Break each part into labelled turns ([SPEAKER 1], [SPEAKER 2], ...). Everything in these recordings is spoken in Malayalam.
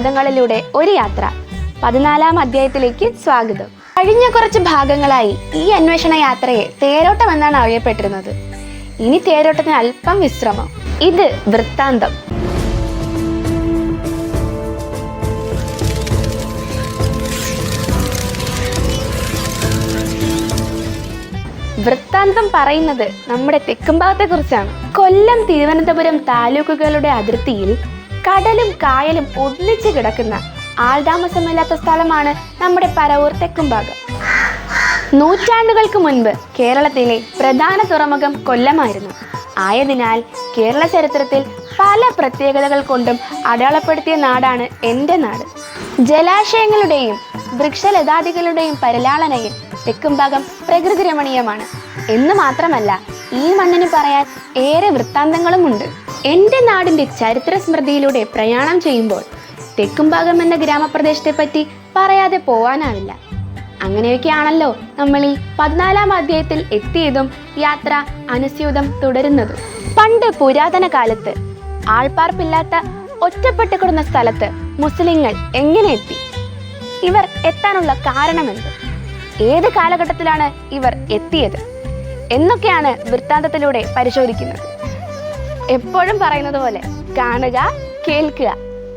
[SPEAKER 1] പദങ്ങളിലൂടെ ഒരു യാത്ര. പതിനാലാം അധ്യായത്തിലേക്ക് സ്വാഗതം. കഴിഞ്ഞ കുറച്ച് ഭാഗങ്ങളായി ഈ അന്വേഷണ യാത്രയെ തേരോട്ടം എന്നാണ് അറിയപ്പെട്ടിരുന്നത്. ഇനി തേരോട്ടത്തിന് അല്പം വിശ്രമം. ഇത് വൃത്താന്തം. വൃത്താന്തം പറയുന്നത് നമ്മുടെ തെക്കുംഭാഗത്തെ കുറിച്ചാണ് കൊല്ലം തിരുവനന്തപുരം താലൂക്കുകളുടെ അതിർത്തിയിൽ കടലും കായലും ഒന്നിച്ച് കിടക്കുന്ന ആൾതാമസമില്ലാത്ത സ്ഥലമാണ് നമ്മുടെ പരവൂർ തെക്കുംഭാഗം നൂറ്റാണ്ടുകൾക്ക് മുൻപ് കേരളത്തിലെ പ്രധാന തുറമുഖം കൊല്ലമായിരുന്നു. ആയതിനാൽ കേരള ചരിത്രത്തിൽ പല പ്രത്യേകതകൾ കൊണ്ടും അടയാളപ്പെടുത്തിയ നാടാണ് എന്റെ നാട്. ജലാശയങ്ങളുടെയും വൃക്ഷലതാദികളുടെയും പരിലാളനയിൽ തെക്കുംഭാഗം പ്രകൃതി രമണീയമാണ്. എന്ന് മാത്രമല്ല ഈ മണ്ണിന് പറയാൻ ഏറെ വൃത്താന്തങ്ങളുമുണ്ട്. എന്റെ നാടിന്റെ ചരിത്ര സ്മൃതിയിലൂടെ പ്രയാണം ചെയ്യുമ്പോൾ തെക്കുംഭാഗം എന്ന ഗ്രാമപ്രദേശത്തെ പറ്റി പറയാതെ പോവാനാവില്ല. അങ്ങനെയൊക്കെയാണല്ലോ നമ്മൾ ഈ പതിനാലാം അധ്യായത്തിൽ എത്തിയതും യാത്ര അനുസ്യൂതം തുടരുന്നതും. പണ്ട് പുരാതന കാലത്ത് ആൾപ്പാർപ്പില്ലാത്ത ഒറ്റപ്പെട്ടു കിടന്ന സ്ഥലത്ത് മുസ്ലിങ്ങൾ എങ്ങനെ എത്തി? ഇവർ എത്താനുള്ള കാരണമെന്ത്? ഏത് കാലഘട്ടത്തിലാണ് ഇവർ എത്തിയത്? എന്നൊക്കെയാണ് വൃത്താന്തത്തിലൂടെ പരിശോധിക്കുന്നത്. എപ്പോഴും പറയുന്നത് പോലെ കാണുക കേൾക്കുക.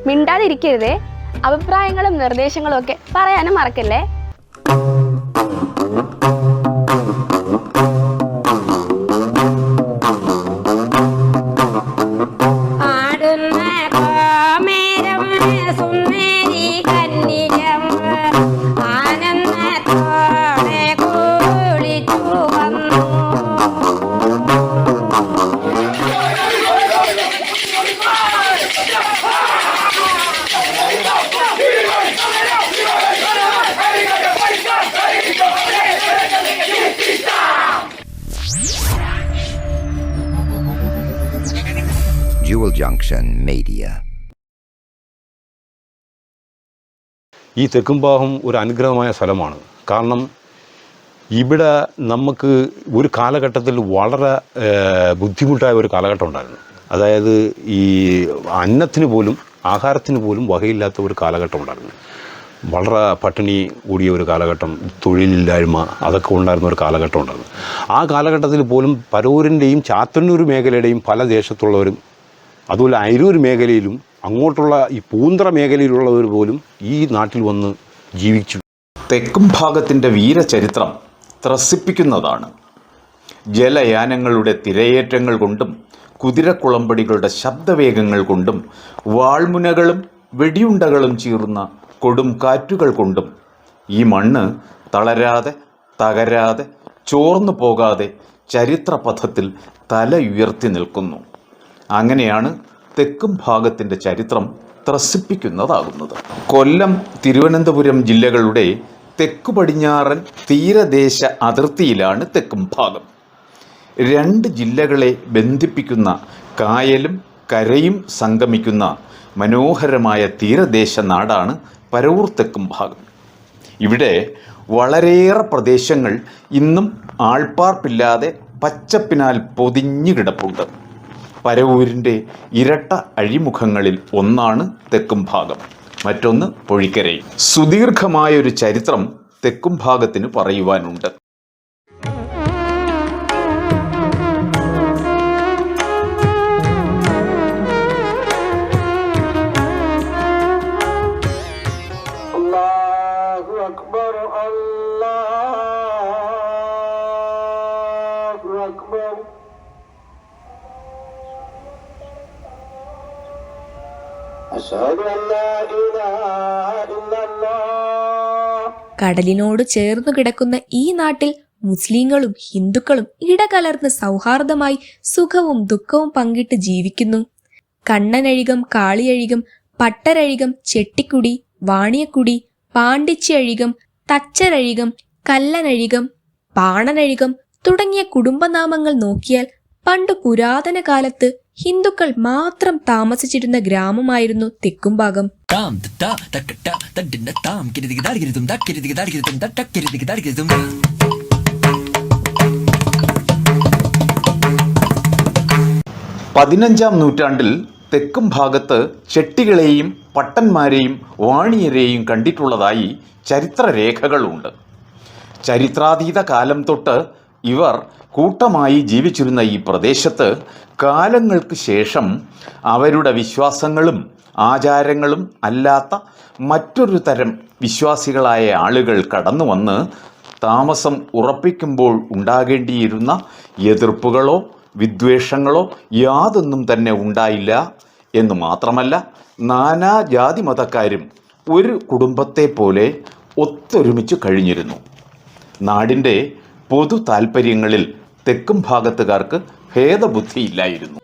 [SPEAKER 1] മിണ്ടാതിരിക്കരുതേ. അഭിപ്രായങ്ങളും നിർദ്ദേശങ്ങളും ഒക്കെ പറയാനും മറക്കല്ലേ?
[SPEAKER 2] Junction Media.
[SPEAKER 3] ഈ തെക്കുംഭാഗം ഒരു അനുഗ്രഹമായ സ്ഥലമാണ്. കാരണം ഇവിടെ നമുക്ക് ഒരു കാലഘട്ടത്തിൽ വളരെ ബുദ്ധിമുട്ടായ ഒരു കാലഘട്ടം ഉണ്ടായിരുന്നു. അതായത് ഈ അന്നത്തിന് പോലും ആഹാരത്തിന് പോലും വകയില്ലാത്ത ഒരു കാലഘട്ടം ഉണ്ടായിരുന്നു. വളരെ പട്ടിണി കൂടിയ ഒരു കാലഘട്ടം തൊഴിലില്ലായ്മ അതൊക്കെ ഉണ്ടായിരുന്ന ഒരു കാലഘട്ടം ഉണ്ടായിരുന്നു. ആ കാലഘട്ടത്തിൽ പോലും പരൂരിന്റെയും ചാത്തന്നൂർ മേഖലയുടെയും പല ദേശത്തുള്ളവരും അതുപോലെ അരൂർ മേഖലയിലും അങ്ങോട്ടുള്ള ഈ പൂന്തറ മേഖലയിലുള്ളവർ പോലും ഈ നാട്ടിൽ വന്ന് ജീവിച്ചു.
[SPEAKER 4] തെക്കും ഭാഗത്തിന്റെ വീരചരിത്രം ത്രസിപ്പിക്കുന്നതാണ്. ജലയാനങ്ങളുടെ തിരയേറ്റങ്ങൾ കൊണ്ടും കുതിരക്കുളമ്പടികളുടെ ശബ്ദവേഗങ്ങൾ കൊണ്ടും വാൾമുനകളും വെടിയുണ്ടകളും ചീറുന്ന കൊടും കാറ്റുകൾ കൊണ്ടും ഈ മണ്ണ് തളരാതെ തകരാതെ ചോർന്നു പോകാതെ ചരിത്രപഥത്തിൽ തല ഉയർത്തി നിൽക്കുന്നു. അങ്ങനെയാണ് തെക്കും ഭാഗത്തിന്റെ ചരിത്രം ത്രസിപ്പിക്കുന്നതാകുന്നത്. കൊല്ലം തിരുവനന്തപുരം ജില്ലകളുടെ തെക്കു പടിഞ്ഞാറൻ തീരദേശ അതിർത്തിയിലാണ് തെക്കും ഭാഗം. രണ്ട് ജില്ലകളെ ബന്ധിപ്പിക്കുന്ന കായലും കരയും സംഗമിക്കുന്ന മനോഹരമായ തീരദേശ നാടാണ് പരവൂർ തെക്കും ഭാഗം. ഇവിടെ വളരെയേറെ പ്രദേശങ്ങൾ ഇന്നും ആൾപ്പാർപ്പില്ലാതെ പച്ചപ്പിനാൽ പൊതിഞ്ഞു കിടപ്പുണ്ട്. പരവൂരിന്റെ ഇരട്ട അഴിമുഖങ്ങളിൽ ഒന്നാണ് തെക്കും ഭാഗം. മറ്റൊന്ന് പൊഴിക്കരയും സുദീർഘമായൊരു ചരിത്രം തെക്കും ഭാഗത്തിന് പറയുവാനുണ്ട്.
[SPEAKER 5] കടലിനോട് ചേർന്നു കിടക്കുന്ന ഈ നാട്ടിൽ മുസ്ലിങ്ങളും ഹിന്ദുക്കളും ഇടകലർന്ന് സൗഹാർദ്ദമായി സുഖവും ദുഃഖവും പങ്കിട്ട് ജീവിക്കുന്നു. കണ്ണനഴികം കാളിയഴികം പട്ടരഴികം ചെട്ടിക്കുടി വാണിയക്കുടി പാണ്ഡിച്ചഴികം തച്ചരഴികം കല്ലനഴികം പാണനഴികം തുടങ്ങിയ കുടുംബനാമങ്ങൾ നോക്കിയാൽ പണ്ട് പുരാതന കാലത്ത് ഹിന്ദുക്കൾ മാത്രം താമസിച്ചിരുന്ന ഗ്രാമമായിരുന്നു തെക്കുംഭാഗം.
[SPEAKER 4] പതിനഞ്ചാം നൂറ്റാണ്ടിൽ തെക്കും ഭാഗത്ത് ചെട്ടികളെയും പട്ടന്മാരെയും വാണിയരെയും കണ്ടിട്ടുള്ളതായി ചരിത്രരേഖകളുണ്ട്. ചരിത്രാതീത കാലം തൊട്ട് ഇവർ കൂട്ടമായി ജീവിച്ചിരുന്ന ഈ പ്രദേശത്ത് കാലങ്ങൾക്ക് ശേഷം അവരുടെ വിശ്വാസങ്ങളും ആചാരങ്ങളും അല്ലാത്ത മറ്റൊരു തരം വിശ്വാസികളായ ആളുകൾ കടന്നു വന്ന് താമസം ഉറപ്പിക്കുമ്പോൾ ഉണ്ടാകേണ്ടിയിരുന്ന എതിർപ്പുകളോ വിദ്വേഷങ്ങളോ യാതൊന്നും തന്നെ ഉണ്ടായില്ല എന്ന് മാത്രമല്ല നാനാ ജാതി മതക്കാരും ഒരു കുടുംബത്തെ പോലെ ഒത്തൊരുമിച്ച് കഴിഞ്ഞിരുന്നു. നാടിന്റെ പൊതു താൽപ്പര്യങ്ങളിൽ തെക്കും ഭാഗത്തുകാർക്ക് ഭേദബുദ്ധിയില്ലായിരുന്നു.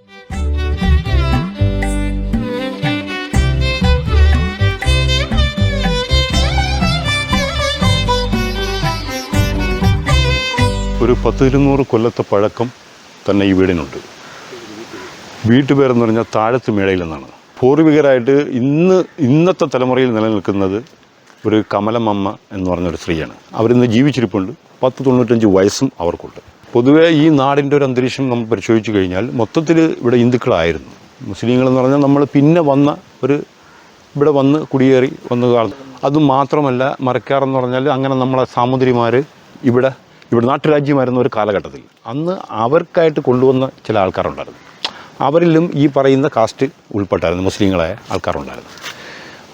[SPEAKER 3] ഒരു പത്ത് ഇരുന്നൂറ് കൊല്ലത്തെ പഴക്കം തന്നെ ഈ വീടിനുണ്ട്. വീട്ടുപേരെന്ന് പറഞ്ഞാൽ താഴത്ത് മേളയിൽ നിന്നാണ്. പൂർവികരായിട്ട് ഇന്ന് ഇന്നത്തെ തലമുറയിൽ നിലനിൽക്കുന്നത് ഒരു കമലമമ്മ എന്ന് പറഞ്ഞൊരു സ്ത്രീയാണ്. അവരിന്ന് ജീവിച്ചിരിപ്പുണ്ട്. പത്ത് തൊണ്ണൂറ്റഞ്ച് വയസ്സും അവർക്കുണ്ട്. പൊതുവേ ഈ നാടിന്റെ ഒരു അന്തരീക്ഷം നമ്മൾ പരിശോധിച്ചു കഴിഞ്ഞാൽ മൊത്തത്തിൽ ഇവിടെ ഹിന്ദുക്കളായിരുന്നു. മുസ്ലിങ്ങളെന്ന് പറഞ്ഞാൽ നമ്മൾ പിന്നെ വന്ന ഒരു ഇവിടെ വന്ന് കുടിയേറി വന്ന കാലം അതുമാത്രമല്ല മാത്രമല്ല മരക്കാറെന്ന് പറഞ്ഞാൽ അങ്ങനെ നമ്മളെ സാമുദ്രിമാർ ഇവിടെ ഇവിടെ നാട്ടുരാജ്യമായിരുന്ന ഒരു കാലഘട്ടത്തിൽ. അന്ന് അവർക്കായിട്ട് കൊണ്ടുവന്ന ചില ആൾക്കാരുണ്ടായിരുന്നു. അവരിലും ഈ പറയുന്ന കാസ്റ്റ് ഉൾപ്പെട്ടായിരുന്നു മുസ്ലിങ്ങളായ ആൾക്കാരുണ്ടായിരുന്നു.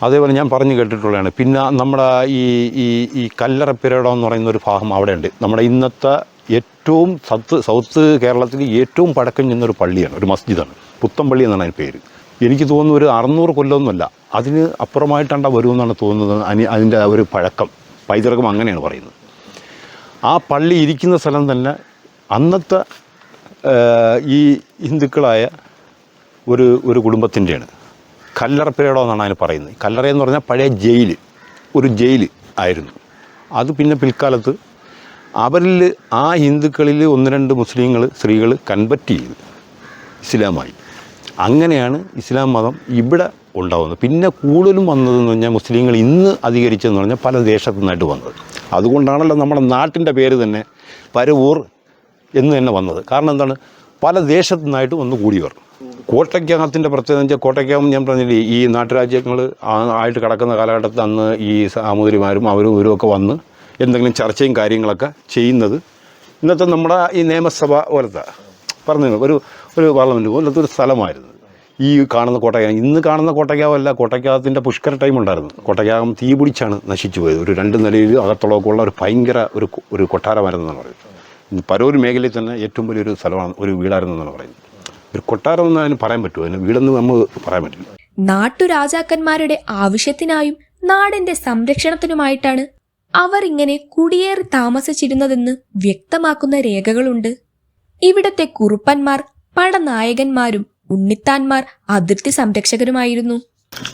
[SPEAKER 3] അതേപോലെ ഞാൻ പറഞ്ഞു കേട്ടിട്ടുള്ളതാണ്. പിന്നെ നമ്മുടെ ഈ ഈ ഈ കല്ലറപ്പിരടം എന്ന് പറയുന്ന ഒരു ഭാഗം അവിടെയുണ്ട്. നമ്മുടെ ഇന്നത്തെ ഏറ്റവും സൗത്ത് സൗത്ത് കേരളത്തിൽ ഏറ്റവും പഴക്കം ചെന്നൊരു പള്ളിയാണ് ഒരു മസ്ജിദാണ്. പുത്തമ്പള്ളി എന്നാണ് അതിന്റെ പേര്. എനിക്ക് തോന്നുന്നു ഒരു അറുന്നൂറ് കൊല്ലമൊന്നുമല്ല. അതിന് അപ്പുറമായിട്ടാണ് വരുമെന്നാണ് തോന്നുന്നത് അനി അതിന്റെ ഒരു പഴക്കം. പൈതൃകം അങ്ങനെയാണ് പറയുന്നത്. ആ പള്ളി ഇരിക്കുന്ന സ്ഥലം തന്നെ അന്നത്തെ ഈ ഹിന്ദുക്കളായ ഒരു ഒരു കുടുംബത്തിന്റെയാണ്. കല്ലറപ്പേടോ എന്നാണ് അതിന് പറയുന്നത്. കല്ലറ എന്ന് പറഞ്ഞാൽ പഴയ ജയിൽ ഒരു ജയിൽ ആയിരുന്നു. അത് പിന്നെ പിൽക്കാലത്ത് അവരിൽ ആ ഹിന്ദുക്കളിൽ ഒന്ന് രണ്ട് മുസ്ലിങ്ങൾ സ്ത്രീകൾ കൺവെർട്ട് ചെയ്ത് ഇസ്ലാമായി. അങ്ങനെയാണ് ഇസ്ലാം മതം ഇവിടെ ഉണ്ടാകുന്നത് പിന്നെ കൂടുതലും വന്നതെന്ന് പറഞ്ഞാൽ മുസ്ലിങ്ങൾ ഇന്ന് അധികരിച്ചതെന്ന് പറഞ്ഞാൽ പല ദേശത്തു നിന്നായിട്ട് വന്നത്. അതുകൊണ്ടാണല്ലോ നമ്മുടെ നാട്ടിന്റെ പേര് തന്നെ പരവൂർ എന്ന് തന്നെ വന്നത്. കാരണം എന്താണ്? പല ദേശത്തു നിന്നായിട്ട് വന്ന് കൂടിയവർ. കോട്ടയ്ക്കകത്തിന്റെ പ്രത്യേകത വെച്ചാൽ കോട്ടയ്ക്കകം ഞാൻ പറഞ്ഞില്ലേ ഈ നാട്ടുരാജ്യങ്ങൾ ആയിട്ട് കിടക്കുന്ന കാലഘട്ടത്തിൽ അന്ന് ഈ സാമൂതിരിമാരും അവരും ഇവരും ഒക്കെ വന്ന് എന്തെങ്കിലും ചർച്ചയും കാര്യങ്ങളൊക്കെ ചെയ്യുന്നത്. ഇന്നത്തെ നമ്മുടെ ഈ നിയമസഭ പോലത്തെ പറഞ്ഞു ഒരു ഒരു പാർലമെന്റ് പോലത്തെ ഒരു സ്ഥലമായിരുന്നു. ഈ കാണുന്ന കോട്ടയം ഇന്ന് കാണുന്ന കോട്ടയ്ക്കാവല്ല കോട്ടയ്ക്കാവത്തിന്റെ പുഷ്കര ടൈം ഉണ്ടായിരുന്നു. കോട്ടയ്ക്കാകം തീ പിടിച്ചാണ് നശിച്ചു പോയത്. ഒരു രണ്ട് നിലയിൽ അകത്തുള്ളതൊക്കെ ഉള്ള ഒരു ഭയങ്കര ഒരു ഒരു കൊട്ടാരമായിരുന്നു എന്നാണ് പറയുന്നത്. പരൂർ മേഖലയിൽ തന്നെ ഏറ്റവും വലിയൊരു സ്ഥലമാണ് ഒരു വീടായിരുന്നു എന്നാണ് പറയുന്നത്. ഒരു കൊട്ടാരം എന്ന് അതിന് പറയാൻ പറ്റുമോ? അതിന് വീടെന്ന് നമ്മൾ പറയാൻ പറ്റില്ല.
[SPEAKER 5] നാട്ടുരാജാക്കന്മാരുടെ ആവശ്യത്തിനായും നാടിന്റെ സംരക്ഷണത്തിനുമായിട്ടാണ് അവർ ഇങ്ങനെ കുടിയേറി താമസിച്ചിരുന്നതെന്ന് വ്യക്തമാക്കുന്ന രേഖകളുണ്ട്. ഇവിടത്തെ കുറുപ്പന്മാർ പടനായകന്മാരും ഉണ്ണിത്താന്മാർ അതിർത്തി സംരക്ഷകരുമായിരുന്നു.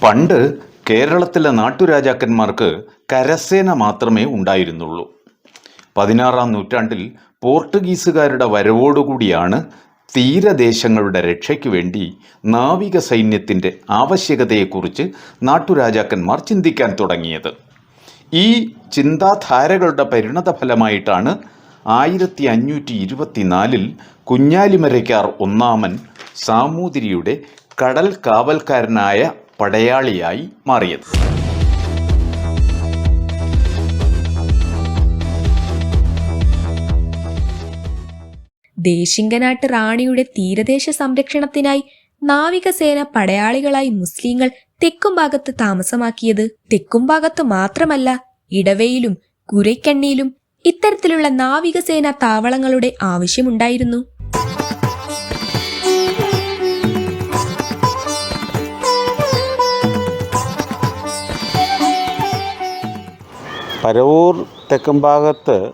[SPEAKER 4] പണ്ട് കേരളത്തിലെ നാട്ടുരാജാക്കന്മാർക്ക് കരസേന മാത്രമേ ഉണ്ടായിരുന്നുള്ളൂ. പതിനാറാം നൂറ്റാണ്ടിൽ പോർട്ടുഗീസുകാരുടെ വരവോടുകൂടിയാണ് തീരദേശങ്ങളുടെ രക്ഷയ്ക്ക് വേണ്ടി നാവിക സൈന്യത്തിന്റെ ആവശ്യകതയെക്കുറിച്ച് നാട്ടുരാജാക്കന്മാർ ചിന്തിക്കാൻ തുടങ്ങിയത്. ഈ ചിന്താധാരകളുടെ പരിണത ഫലമായിട്ടാണ് ആയിരത്തി അഞ്ഞൂറ്റി ഇരുപത്തിനാലിൽ കുഞ്ഞാലിമരയ്ക്കാർ ഒന്നാമൻ സാമൂതിരിയുടെ കടൽ കാവൽക്കാരനായ പടയാളിയായി മാറിയത്.
[SPEAKER 5] ദേശിംഗനാട്ട് റാണിയുടെ തീരദേശ സംരക്ഷണത്തിനായി നാവികസേന പടയാളികളായി മുസ്ലിങ്ങൾ തെക്കും ഭാഗത്ത് താമസമാക്കിയത് തെക്കും ഭാഗത്ത് മാത്രമല്ല ഇടവയിലും കുരയ്ക്കണ്ണിയിലും ഇത്തരത്തിലുള്ള നാവികസേന താവളങ്ങളുടെ ആവശ്യമുണ്ടായിരുന്നു.
[SPEAKER 6] പരവൂർ തെക്കും ഭാഗത്ത്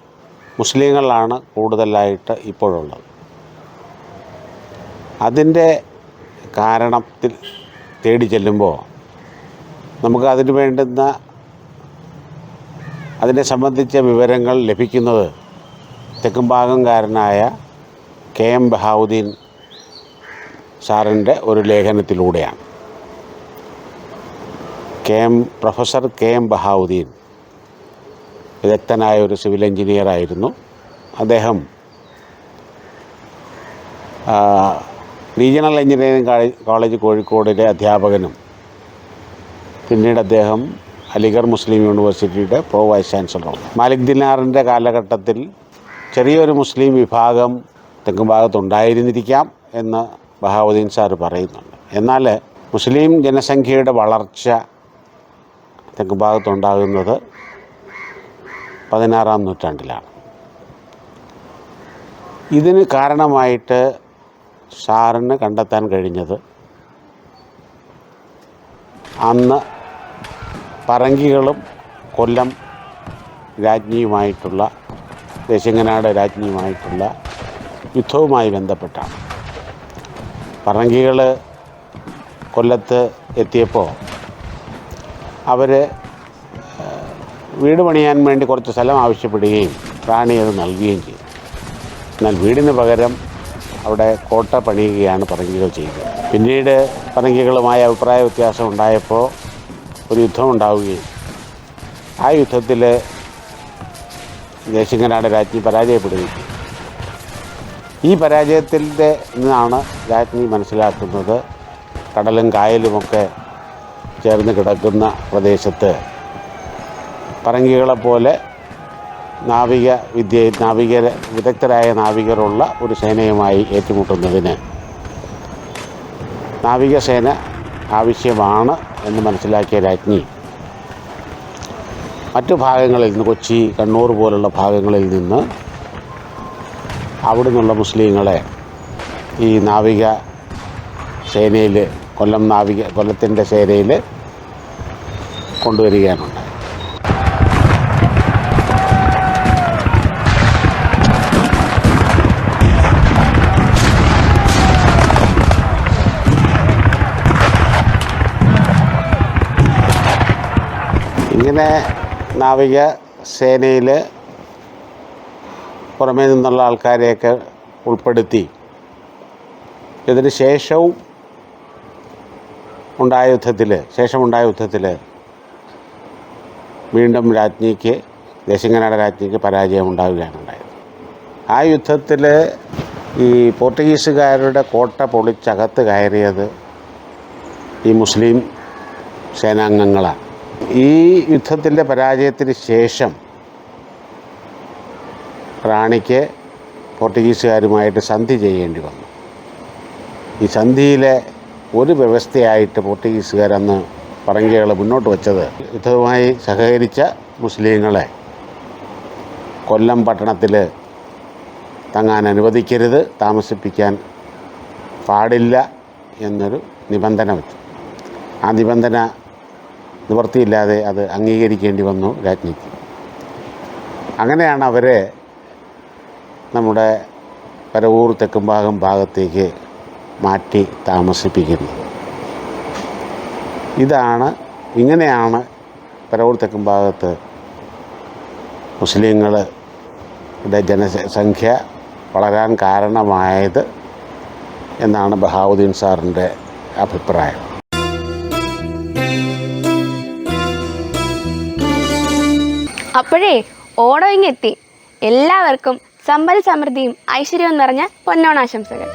[SPEAKER 6] മുസ്ലിങ്ങളാണ് കൂടുതലായിട്ട് ഇപ്പോഴുള്ളത്. അതിന്റെ കാരണത്തിൽ തേടി ചെല്ലുമ്പോൾ നമുക്ക് അതിന് വേണ്ടുന്ന അതിനെ സംബന്ധിച്ച വിവരങ്ങൾ ലഭിക്കുന്നത് തെക്കുംഭാഗംകാരനായ കെ എം ബഹാവുദ്ദീൻ സാറിന്റെ ഒരു ലേഖനത്തിലൂടെയാണ്. K M professor K M Bahauddin വിദഗ്ധനായ ഒരു സിവിൽ എഞ്ചിനീയർ ആയിരുന്നു അദ്ദേഹം റീജിയണൽ എഞ്ചിനീയറിംഗ് കോളേജ് കോഴിക്കോടിലെ അധ്യാപകനും പിന്നീട് അദ്ദേഹം അലിഗർ മുസ്ലിം യൂണിവേഴ്സിറ്റിയുടെ പ്രോ വൈസ് ചാൻസലറും മാലിക് ദിനാറിന്റെ കാലഘട്ടത്തിൽ ചെറിയൊരു മുസ്ലിം വിഭാഗം തെക്കും ഭാഗത്തുണ്ടായിരുന്നിരിക്കാം എന്ന് ബഹാവുദ്ദീൻ സാർ പറയുന്നുണ്ട്. എന്നാൽ മുസ്ലിം ജനസംഖ്യയുടെ വളർച്ച തെക്കും ഭാഗത്തുണ്ടാകുന്നത് പതിനാറാം നൂറ്റാണ്ടിലാണ്. ഇതിന് കാരണമായിട്ട് സാറിന് കണ്ടെത്താൻ കഴിഞ്ഞത്. അന്ന് പറങ്കികളും കൊല്ലം രാജ്ഞിയുമായിട്ടുള്ള ദേശിങ്ങനാട് രാജ്ഞിയുമായിട്ടുള്ള യുദ്ധവുമായി ബന്ധപ്പെട്ടാണ്. പറങ്കികൾ കൊല്ലത്ത് എത്തിയപ്പോൾ അവർ വീട് പണിയാൻ വേണ്ടി കുറച്ച് സ്ഥലം ആവശ്യപ്പെടുകയും റാണി അത് നൽകുകയും ചെയ്തു. എന്നാൽ വീടിന് പകരം അവിടെ കോട്ട പണിയുകയാണ് പറങ്കികൾ ചെയ്യുന്നത് പിന്നീട് പറങ്കികളുമായി അഭിപ്രായ വ്യത്യാസം ഉണ്ടായപ്പോൾ ഒരു യുദ്ധം ഉണ്ടാവുകയും ആ യുദ്ധത്തിൽ ജയസിംഹനാട് രാജ്ഞി പരാജയപ്പെടുകയും ഈ പരാജയത്തിന്റെ നിന്നാണ് രാജ്ഞി മനസ്സിലാക്കുന്നത് കടലും കായലുമൊക്കെ ചേർന്ന് കിടക്കുന്ന പ്രദേശത്ത് പറങ്കികളെപ്പോലെ നാവിക വിദ്യ നാവിക വിദഗ്ധരായ നാവികരുള്ള ഒരു സേനയുമായി ഏറ്റുമുട്ടുന്നതിന് നാവികസേന ആവശ്യമാണ് എന്ന് മനസ്സിലാക്കിയ രാജ്ഞി. മറ്റു ഭാഗങ്ങളിൽ നിന്ന് കൊച്ചി കണ്ണൂർ പോലുള്ള ഭാഗങ്ങളിൽ നിന്ന് അവിടെ നിന്നുള്ള മുസ്ലിങ്ങളെ ഈ നാവിക സേനയിൽ കൊല്ലം നാവിക കൊല്ലത്തിന്റെ സേനയിൽ കൊണ്ടുവരികയാണുണ്ട് ഇങ്ങനെ നാവിക സേനയിൽ പുറമേ നിന്നുള്ള ആൾക്കാരെയൊക്കെ ഉൾപ്പെടുത്തി. ഇതിന് ശേഷവും ഉണ്ടായ യുദ്ധത്തിൽ ശേഷമുണ്ടായ യുദ്ധത്തിൽ വീണ്ടും രാജ്ഞിക്ക് ദേശിങ്ങനാട് രാജ്ഞിക്ക് പരാജയം ഉണ്ടാവുകയാണ് ഉണ്ടായത്. ആ യുദ്ധത്തിൽ ഈ പോർട്ടുഗീസുകാരുടെ കോട്ട പൊളിച്ചകത്ത് കയറിയത് ഈ മുസ്ലിം സേനാംഗങ്ങളാണ്. ഈ യുദ്ധത്തിന്റെ പരാജയത്തിന് ശേഷം റാണിക്ക് പോർട്ടുഗീസുകാരുമായിട്ട് സന്ധി ചെയ്യേണ്ടി വന്നു. ഈ സന്ധിയിലെ ഒരു വ്യവസ്ഥയായിട്ട് പോർട്ടുഗീസുകാരന്ന് പറങ്കികൾ മുന്നോട്ട് വച്ചത് യുദ്ധവുമായി സഹകരിച്ച മുസ്ലിങ്ങളെ കൊല്ലം പട്ടണത്തിൽ തങ്ങാൻ അനുവദിക്കരുത് താമസിപ്പിക്കാൻ പാടില്ല എന്നൊരു നിബന്ധന വെച്ചു. ആ നിബന്ധന നിവൃത്തിയില്ലാതെ അത് അംഗീകരിക്കേണ്ടി വന്നു രാജ്ഞിക്ക്. അങ്ങനെയാണ് അവരെ നമ്മുടെ പരവൂർ തെക്കുംഭാഗം ഭാഗത്തേക്ക് മാറ്റി താമസിപ്പിക്കുന്നത്. ഇതാണ് ഇങ്ങനെയാണ് പരവൂർ തെക്കുംഭാഗത്ത് മുസ്ലിങ്ങളുടെ ജനസംഖ്യ വളരാൻ കാരണമായത് എന്നാണ് ബഹാവുദ്ദീൻ സാറിന്റെ അഭിപ്രായം.
[SPEAKER 1] അപ്പോഴേ ഓണം ഇങ്ങെത്തി. എല്ലാവർക്കും സമ്പൽ സമൃദ്ധിയും ഐശ്വര്യവും നിറഞ്ഞ പൊന്നോണാശംസകൾ.